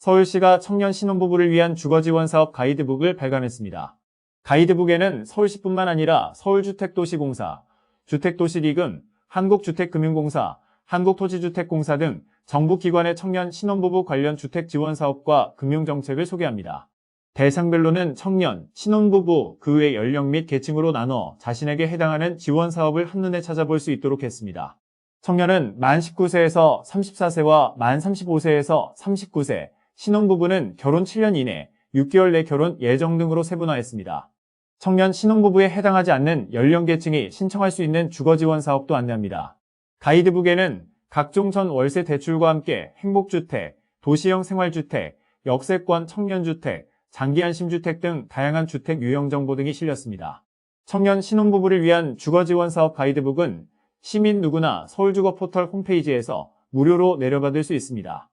서울시가 청년 신혼부부를 위한 주거지원사업 가이드북을 발간했습니다. 가이드북에는 서울시뿐만 아니라 서울주택도시공사, 주택도시기금, 한국주택금융공사, 한국토지주택공사 등 정부기관의 청년 신혼부부 관련 주택지원사업과 금융정책을 소개합니다. 대상별로는 청년, 신혼부부, 그 외 연령 및 계층으로 나눠 자신에게 해당하는 지원사업을 한눈에 찾아볼 수 있도록 했습니다. 청년은 만 19세에서 34세와 만 35세에서 39세, 신혼부부는 결혼 7년 이내, 6개월 내 결혼 예정 등으로 세분화했습니다. 청년 신혼부부에 해당하지 않는 연령계층이 신청할 수 있는 주거지원 사업도 안내합니다. 가이드북에는 각종 전 월세 대출과 함께 행복주택, 도시형 생활주택, 역세권 청년주택, 장기안심주택 등 다양한 주택 유형 정보 등이 실렸습니다. 청년 신혼부부를 위한 주거지원 사업 가이드북은 시민 누구나 서울주거 포털 홈페이지에서 무료로 내려받을 수 있습니다.